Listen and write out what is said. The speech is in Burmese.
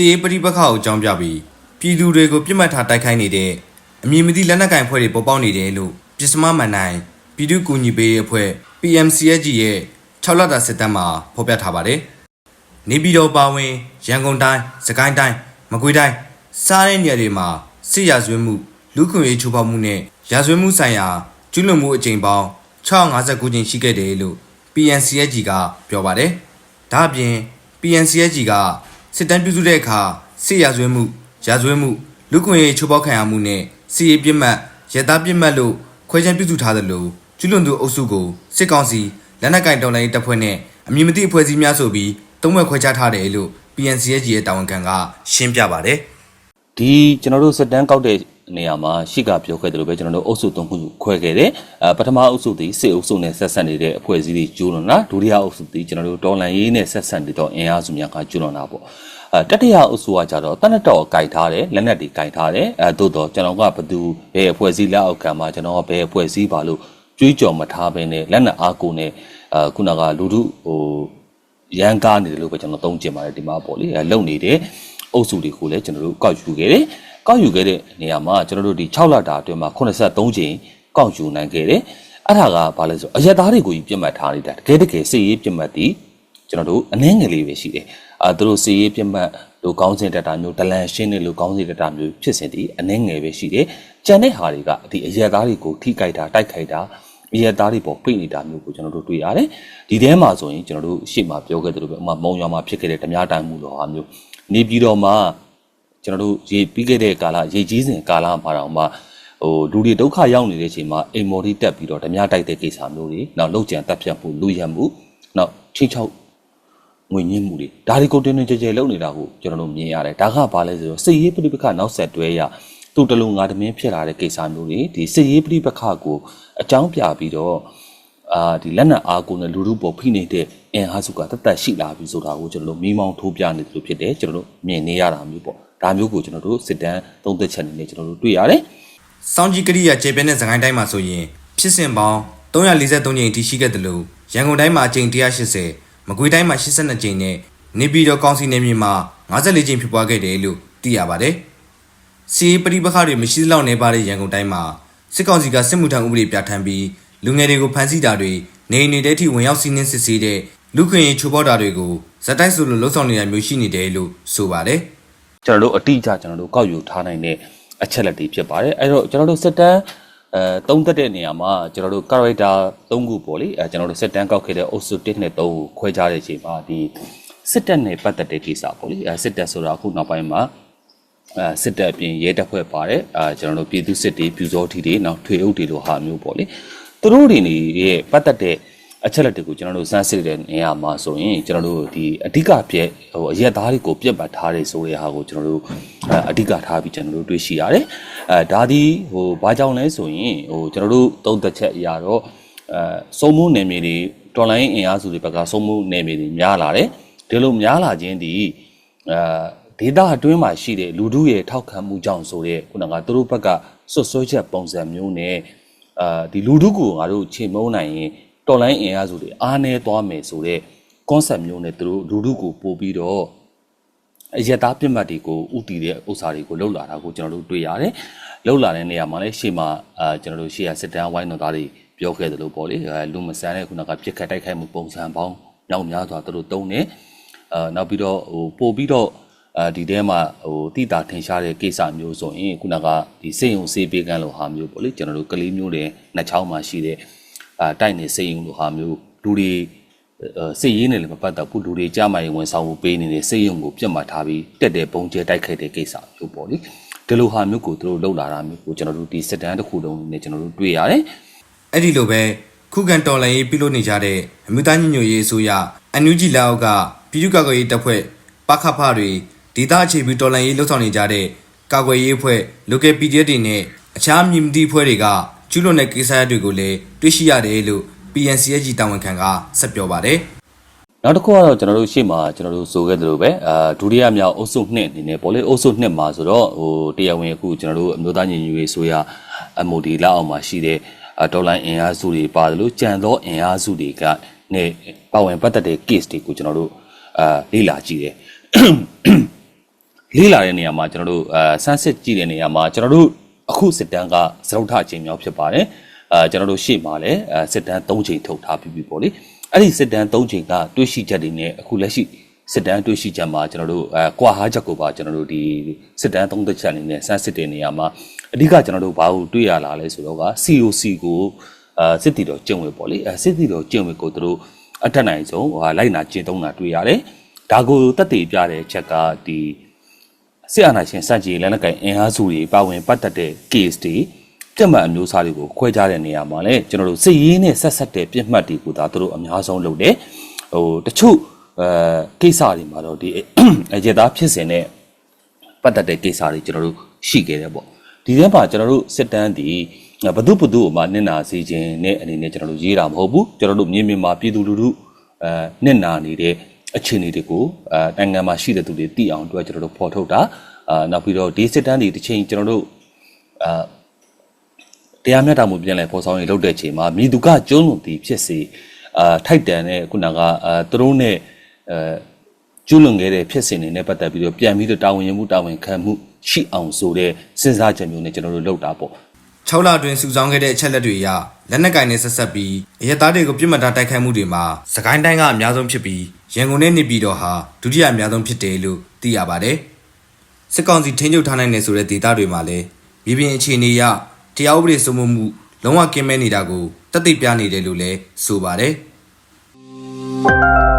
စီရေးပဋိပက္ခကိုအကြောင်းပြပြီးပြည်သူတွေကိုပြစ်မှတ်ထားတိုက်ခိုက်နေတဲ့အမည်မသိလက်နက်ကိုင်ဖွဲ့တွေပေါ်ပေါက်နေတယ်လို့ပြစ်စမမန်နိုင်ပြည်သူ့ကူညီပေးရေးအဖွဲ့ PMCSG ရဲ့6လတာစစ်တမ်းမှာဖော်ပြထားပါတယ်။နေပြည်တော်ပါဝင်ရန်ကုန်တိုင်း၊စကိုင်းတိုင်း၊မကွေးတိုင်းစားတဲ့နေရာတွေမှာစစ်ရာဇဝတ်မှုလူခွင့်ရေးချိုးဖောက်မှုနဲ့ရာဇဝတ်မှုဆိုင်ရာကျူးလွန်မှုအကြိမ်ပေါင်း659ကြိမ်ရှိခဲ့တယ်လို့ PNCSG ကပြောပါတယ်။ဒါ့အပြင် PNCSG က စစ်တမ်းပြုစုတဲ့အခါစစ်ရာဇဝတ်မှုရာဇဝတ်မှုလူခွင့်ရေးချိုးဖောက်ခံရမှုနဲ့စီရေးပြစ်မှတ်ရသားပြစ်မှတ်လို့ခွဲခြမ်းပြုစုထားသလိုကျူးလွန်သူအုပ်စုကိုစစ်ကောင်စီလက်နက်ကင်တော်လှန်ရေးတပ်ဖွဲ့နဲ့အမည်မသိအဖွဲ့အစည်းများဆိုပြီးသုံးဘက်ခွဲခြားထားတယ်လို့ PNCSG ရဲ့တာဝန်ခံကရှင်းပြပါတယ်။ဒီကျွန်တော်တို့စက်တန်းကောက်တဲ့ နေရာမှာရှိကပြောခဲ့တယ်လို့ပဲကျွန်တော်တို့အုပ်စုသုံးခုခွဲခဲ့တယ်အဲပထမအုပ်စုသည်စစ်အုပ်စုနဲ့ဆက်ဆက်နေတဲ့အဖွဲ့အစည်းတွေကျူးလွန်တာဒုတိယအုပ်စုသည်ကျွန်တော်တို့တော်လန်ရေးနဲ့ဆက်ဆက်နေတော့အင်အားစုများကကျူးလွန်တာပေါ့အဲတတိယအုပ်စုကကြတော့တနက်တော်ကိုင်ထားတယ်လက်နက်တွေကင်ထားတယ်အဲသို့တော့ကျွန်တော်ကဘသူဘယ်အဖွဲ့အစည်းလက်အောက်ခံမှာကျွန်တော်ကဘယ်အဖွဲ့အစည်းပါလို့ကြွေးကြော်မထားဘဲနဲ့လက်နက်အားကိုနဲ့အဲခုနကလူထုဟိုရန်ကားနေတယ်လို့ပဲကျွန်တော်သုံးကျင်ပါတယ်ဒီမှာပေါ့လေအဲလုံနေတယ်အုပ်စုတွေကိုလည်းကျွန်တော်တို့ကောက်ယူခဲ့တယ်။ ကောက်ယူခဲ့တဲ့နေရာမှာကျွန်တော်တို့ဒီ6လတာအတွင်းမှာ83ကြိမ်ကောက်ယူနိုင်ခဲ့တယ်။အဲ့ဒါကဘာလဲဆိုအရက်သားတွေကိုကြီးပြစ်မှတ်ထားနေတာတကယ်တကယ်စစ်ရေးပြစ်မှတ်တီကျွန်တော်တို့အနှဲငယ်လေးပဲရှိတယ်။အာသူတို့စစ်ရေးပြစ်မှတ်တို့ကောင်းစင်တက်တာမျိုးဒလန်ရှင်းတဲ့လူကောင်းစင်တက်တာမျိုးဖြစ်စဉ်ဒီအနှဲငယ်ပဲရှိတယ်။ကြံတဲ့ဟာတွေကဒီအရက်သားတွေကိုထိကြိုက်တာတိုက်ခိုက်တာအရက်သားတွေပေါ်ပြိနေတာမျိုးကိုကျွန်တော်တို့တွေ့ရတယ်။ဒီထဲမှာဆိုရင်ကျွန်တော်တို့ရှေ့မှာပြောခဲ့သလိုပဲဥမာမုံရွာမှာဖြစ်ခဲ့တဲ့ဓမြတိုင်မှုလိုဟာမျိုးနေပြည်တော်မှာ ကျွန်တော်တို့ရေပြီးခဲ့တဲ့ကာလရေကြီးစဉ်ကာလမှာတော့မှဟိုလူတွေဒုက္ခရောက်နေတဲ့အချိန်မှာအိမ်မော်ဒီတက်ပြီးတော့ဓမြတိုက်တဲ့ကိစ္စမျိုးတွေနောက်လောက်ကျန်တက်ဖြတ်မှုလူရံမှုနောက်ချင်းချောက်ငွေညင်းမှုတွေဒါတွေကိုတင်းတင်းကြဲကြဲလုပ်နေတာကိုကျွန်တော်တို့မြင်ရတယ်ဒါကဘာလဲဆိုတော့စစ်ရေးပဋိပက္ခနောက်ဆက်တွဲရသူတလုံးငါတမင်းဖြစ်လာတဲ့ကိစ္စမျိုးတွေဒီစစ်ရေးပဋိပက္ခကိုအကြောင်းပြပြီးတော့အာဒီလက်နက်အားကိုနဲ့လူလူပေါ်ဖိနေတဲ့အင်အားစုကတတ်တတ်ရှိလာပြီဆိုတာကိုကျွန်တော်တို့မိမောင်းထိုးပြနေတယ်လို့ဖြစ်တယ်ကျွန်တော်တို့မြင်နေရတာမျိုးပေါ့ ဒါမျိုးကိုကျွန်တော်တို့စစ်တမ်းသုံးသက်ချက်အနေနဲ့ကျွန်တော်တို့တွေ့ရတယ်စောင်းကြီးကရိယာကျေပြဲတဲ့စကိုင်းတိုင်းမှာဆိုရင်ဖြစ်စဉ်ပေါင်း343ကြိမ်အထိရှိခဲ့တယ်လို့ရန်ကုန်တိုင်းမှာအကြိမ်180မကွေးတိုင်းမှာ82ကြိမ်နဲ့နေပြည်တော်ကောင်စီနယ်မြေမှာ54ကြိမ်ဖြစ်ပွားခဲ့တယ်လို့သိရပါတယ်။စီးပရိပခါတွေမရှိသလောက်နေပါတဲ့ရန်ကုန်တိုင်းမှာစစ်ကောင်စီကစစ်မှုထမ်းဥပဒေပြဋ္ဌာန်းပြီးလူငယ်တွေကိုဖမ်းဆီးတာတွေနေအိမ်တွေထဲထိဝင်ရောက်စီးနင်းစစ်ဆေးတဲ့လူခွင့်ရေးချိုးဖောက်တာတွေကိုဇက်တိုက်ဆိုလိုလှုပ်ဆောင်နေတာမျိုးရှိနေတယ်လို့ဆိုပါတယ်။ ကျွန်တော်တို့အတိအကျကျွန်တော်တို့ကောက်ယူထားနိုင်တဲ့အချက်လက်တွေဖြစ်ပါတယ်အဲ့တော့ကျွန်တော်တို့စစ်တမ်းအဲသုံးသက်တဲ့နေရာမှာကျွန်တော်တို့ character 3ခုပေါ့လေအဲကျွန်တော်တို့စစ်တမ်းကောက်ခဲ့တဲ့အုပ်စု1နဲ့3ကိုခွဲခြားတဲ့အချိန်မှာဒီစစ်တပ်နဲ့ပတ်သက်တဲ့ကိစ္စပေါ့လေအဲစစ်တပ်ဆိုတာအခုနောက်ပိုင်းမှာအဲစစ်တပ်အပြင်ရဲတပ်ဖွဲ့ပါတယ်အဲကျွန်တော်တို့ပြည်သူစစ်တွေပြူစောထီတွေနောက်ထွေအုပ်တွေလိုဟာမျိုးပေါ့လေသူတို့တွေနေရဲ့ပတ်သက်တဲ့ အချက်လက်တွေကိုကျွန်တော်တို့စမ်းစစ်တဲ့နေရာမှာဆိုရင်ကျွန်တော်တို့ဒီအဓိကပြည့်ဟိုအရက်သားတွေကိုပြတ်ပတ်ထားတယ်ဆိုတဲ့ဟာကိုကျွန်တော်တို့အဲအဓိကထားပြီးကျွန်တော်တို့တွေ့ရှိရတယ်အဲဒါဒီဟိုဘာကြောင့်လဲဆိုရင်ဟိုကျွန်တော်တို့သုံးသက်ချက်အရာတော့အဲစုံမှုနယ်မြေတွေတော်လိုင်းအင်အားစုတွေဘက်ကစုံမှုနယ်မြေတွေများလာတယ်ဒီလိုများလာခြင်းဒီအဲဒေတာအတွင်းမှာရှိတဲ့လူထုရဲ့ထောက်ခံမှုကြောင့်ဆိုတဲ့ခုနကသူတို့ဘက်ကဆွတ်ဆွဲချက်ပုံစံမျိုးနဲ့အာဒီလူထုကိုငါတို့ချိန်မုံနိုင်ရင် တော်လိုင်းအင်အားစုတွေအားနေသွားမယ်ဆိုတဲ့ concept မျိုးနဲ့သူတို့လူထုကိုပို့ပြီးတော့အယက်သားပြစ်မှတ်တွေကိုဥတီတဲ့ဥစ္စာတွေကိုလှုပ်လာတာကိုကျွန်တော်တို့တွေ့ရတယ်။လှုပ်လာတဲ့နေရာမှာလည်းရှေ့မှာအာကျွန်တော်တို့ရှေ့ရစစ်တမ်းဝိုင်းတော်သားတွေပြောခဲ့သလိုပေါ့လေအဲလူမဆန်တဲ့ခုနကပြစ်ခတ်တိုက်ခိုက်မှုပုံစံပေါင်းမြောက်များစွာသူတို့တုံးနေအာနောက်ပြီးတော့ဟိုပို့ပြီးတော့အာဒီထဲမှာဟိုတိတာထင်ရှားတဲ့ကိစ္စမျိုးဆိုရင်ခုနကဒီစေယုံစေးပေးကန်းလိုဟာမျိုးပေါ့လေကျွန်တော်တို့ကလေးမျိုးတွေနှစ်ချောင်းမှာရှိတဲ့အာ တိုက်နေစေယုံလိုဟာမျိုးလူတွေစိတ်ရင်းနဲ့လည်းမပတ်သက်ဘူးလူတွေကြားမှရင်ဝန်ဆောင်မှုပေးနေတဲ့စိတ်ယုံကိုပြတ်မှတ်ထားပြီးတက်တဲ့ပုံကျဲတိုက်ခိုက်တဲ့ကိစ္စမျိုးပေါ့လေဒီလိုဟာမျိုးကိုသူတို့လှုပ်လာတာမျိုးကိုကျွန်တော်တို့ဒီစစ်တမ်းတစ်ခုလုံးနဲ့ကျွန်တော်တို့တွေ့ရတယ်အဲ့ဒီလိုပဲခုခံတော်လှန်ရေးပြုလုပ်နေကြတဲ့အမျိုးသားညီညွတ်ရေးအစိုးရအန်ယူဂျီလက်အောက်ကပြည်သူ့ကာကွယ်ရေးတပ်ဖွဲ့ပခဖတွေဒေသအခြေပြုတော်လှန်ရေးလှုပ်ဆောင်နေကြတဲ့ကာကွယ်ရေးအဖွဲ့ local PDF တွေနဲ့အခြားမြင့်မတိအဖွဲ့တွေက ကျူးလွန်တဲ့ကိစ္စရပ်တွေကိုလည်းတွေ့ရှိရတယ်လို့ PNCSG တာဝန်ခံကဆက်ပြောပါတယ်နောက်တစ်ခုကတော့ကျွန်တော်တို့ရှေ့မှာကျွန်တော်တို့ဆိုခဲ့သလိုပဲအာဒုတိယမြောက်အုပ်စု2အနေနဲ့ပေါ့လေအုပ်စု2မှာဆိုတော့ဟိုတရားဝင်အခုကျွန်တော်တို့အမျိုးသားညီညွတ်ရေးဆိုရ MOD လက်အောက်မှာရှိတဲ့ဒေါ်လာအင်အားစုတွေပါတယ်လို့ကြံသောအင်အားစုတွေကနဲ့ပါဝင်ပတ်သက်တဲ့ case တွေကိုကျွန်တော်တို့အာလေ့လာကြည့်တယ်လေးလာတဲ့နေရာမှာကျွန်တော်တို့အဲဆန်းစစ်ကြည့်တဲ့နေရာမှာကျွန်တော်တို့ အခုစစ်တမ်းကသရုပ်ထအချိန်မြောက်ဖြစ်ပါတယ်အဲကျွန်တော်တို့ရှေ့မှာလည်းအဲစစ်တမ်း၃ချိန်ထုတ်ထားပြီးပြီပေါ့လေအဲ့ဒီစစ်တမ်း၃ချိန်ကတွေးရှိချက်တွေနဲ့အခုလက်ရှိစစ်တမ်းတွေးရှိချက်မှာကျွန်တော်တို့အဲကွာဟာချက်ကိုပါကျွန်တော်တို့ဒီစစ်တမ်း၃သက်ချက်အနေနဲ့ဆန်းစစ်တဲ့နေရာမှာအဓိကကျွန်တော်တို့ဘာလို့တွေးရလာလဲဆိုတော့က COC ကိုအဲစစ်တီတော်ကျင့်ဝတ်ပေါ့လေအဲစစ်တီတော်ကျင့်ဝတ်ကိုသူတို့အထက်နိုင်ဆုံးဟာလိုက်နာကျင့်သုံးတာတွေ့ရတယ်ဒါကိုတက်တည်ပြတဲ့ချက်ကဒီ စစ်အာဏာရှင်စန့်ကျင်လက်နက်ကိုင်အင်အားစုတွေပါဝင်ပတ်သက်တဲ့ case တွေပြစ်မှတ်အမျိုးအစားတွေကိုခွဲခြားတဲ့နေရာမှာလည်းကျွန်တော်တို့စစ်ရေးနဲ့ဆက်ဆက်တဲ့ပြစ်မှတ်တွေကိုဒါတို့အများဆုံးလုပ်တယ်ဟိုတချို့အဲကိစ္စတွေမှာတော့ဒီအကြေသားဖြစ်စဉ်နဲ့ပတ်သက်တဲ့ကိစ္စတွေကျွန်တော်တို့ရှိခဲ့တယ်ပေါ့ဒီထဲမှာကျွန်တော်တို့စစ်တမ်းဒီဘဒုဘဒုမှာနင့်နာစေခြင်းနဲ့အနေနဲ့ကျွန်တော်တို့ရေးတာမဟုတ်ဘူးကျွန်တော်တို့မြင်းမြင်မှာပြည်သူလူထုအဲနင့်နာနေတဲ့ အခြေအနေတွေကိုအဲနိုင်ငံမှာရှိတဲ့သူတွေသိအောင်အတွက်ကျွန်တော်တို့ဖော်ထုတ်တာအာနောက်ပြီးတော့ဒီစစ်တမ်းတွေတစ်ချိန်ကျွန်တော်တို့အာတရားမျှတမှုပြန်လည်ပေါ်ဆောင်ရေးလုပ်တဲ့ချိန်မှာမိသူကကျုံးလွန်သည်ဖြစ်စေအာထိုက်တန်တဲ့ခုနကအာသူတို့နဲ့အဲကျူးလွန်ခဲ့တဲ့ဖြစ်စဉ်တွေနဲ့ပတ်သက်ပြီးတော့ပြန်ပြီးတော့တာဝန်ယူမှုတာဝန်ခံမှုရှိအောင်ဆိုတဲ့စဉ်းစားချက်မျိုးနဲ့ကျွန်တော်တို့လုပ်တာပေါ့6လအတွင်းစုဆောင်းခဲ့တဲ့အချက်လက်တွေအရလက်နက်ကင်နဲ့ဆက်ဆက်ပြီးအရက်သားတွေကိုပြစ်မှတ်ထားတိုက်ခိုက်မှုတွေမှာစကိုင်းတိုင်းကအများဆုံးဖြစ်ပြီး ရန်ကုန်နဲ့နေပြည်တော်ဟာဒုတိယအများဆုံးဖြစ်တယ်လို့သိရပါတယ်။စစ်ကောင်စီထိန်းချုပ်ထားနိုင်တယ်ဆိုတဲ့ဒေသတွေမှာလည်းမြေပြင်အခြေအနေအရတရားဥပဒေစိုးမိုးမှုလုံးဝကင်းမဲ့နေတာကိုတက်သိပြနေတယ်လို့လည်းဆိုပါတယ်။